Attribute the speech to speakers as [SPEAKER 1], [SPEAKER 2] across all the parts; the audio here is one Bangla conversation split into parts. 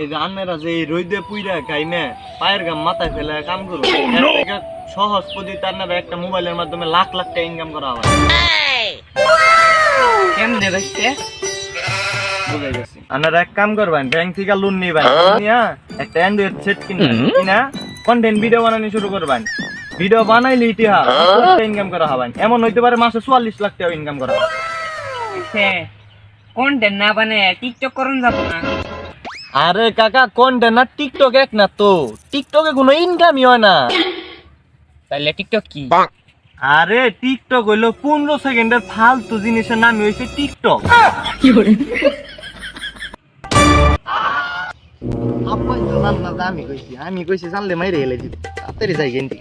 [SPEAKER 1] এই
[SPEAKER 2] যে আন্নারা যে এই রইদে পুইরা গাইমে পায়ের গাম মাথায় ফেলে কাম করো। থেকে সহজ পদ্ধতি আপনারা একটা মোবাইলের মাধ্যমে লাখ লাখ টাকা ইনকাম করা হয়।
[SPEAKER 1] কেমনে দেখতে?
[SPEAKER 2] আপনারা এক কাম করবেন ব্যাংক থেকে লোন নিবেন। নিয়া একটা অ্যান্ড্রয়েড সেট কিনবেন। কিনা কন্টেন্ট ভিডিও বানানো শুরু করবেন। ভিডিও বানাইলে ইতিহাস ইনকাম করা হবেন? এমন হইতে পারে মাসে চুয়াল্লিশ লাখ টাকা ইনকাম করা হবে
[SPEAKER 1] কন্টেন্ট না বানায় টিকটক করুন যাব না।
[SPEAKER 2] আরে কাকা কন্টেন্ট না? টিকটক এক না তো। টিকটকে কোনো ইনকামই হয় না।
[SPEAKER 1] তাহলে টিকটক কি?
[SPEAKER 2] আরে টিকটক হইল পনেরো সেকেন্ডের ফালতু জিনিসের নাম হয়েছে টিকটক। আমি কইছি। আমি কইছি জানলে মাইরে গেলে তাড়াতাড়ি যাই গেন্টি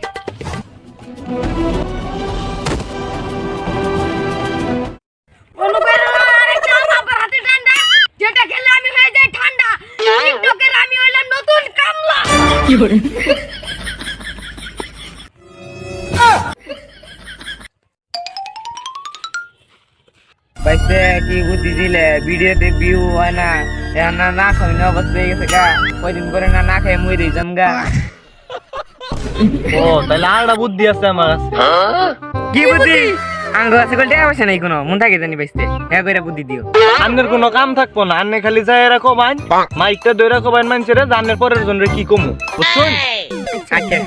[SPEAKER 1] পাইছে কি বুদ্ধি দিলে ভিডিওতে ভিউ হয় না। না না খাই না অবস্থা হয়ে গেছে গা। কয়দিন না না খাই মরে যাম গা।
[SPEAKER 2] ও তাহলে আরেকটা বুদ্ধি আছে আমার কাছে।
[SPEAKER 1] কি বুদ্ধি? আঙ্গ আছে টাকা পয়সা নাই কোনো মন থাকে জানি পাইছে হ্যাঁ করে বুদ্ধি দিও।
[SPEAKER 2] আন্নের কোনো কাম থাকব না আন্নে খালি যাই এরা বাইন মাইকটা দইরা কোবাইন মানুষের আন্নের পরের জন্য কি কমু বুঝছেন?
[SPEAKER 1] আচ্ছা।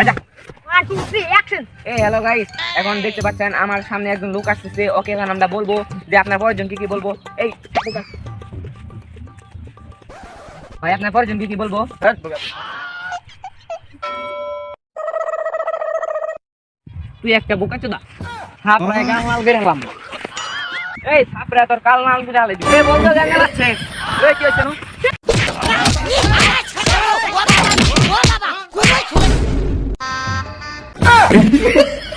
[SPEAKER 1] আচ্ছা। হ্যালো গাইস এখন দেখতে পাচ্ছেন আমার সামনে একজন লোক আসতেছে ওকে এখন আমরা বলব যে আপনার পরেরজন কি কি বলব। এই ভাই আপনার পরেরজন কি কি বলব? তুই একটা বোকা চোদা। থাপড়ায় গাল মাল বের হলাম। এই থাপড়ায় তোর কাল হালাই দিবি বন্ধ জাঙ্গাল আছে কি হচ্ছে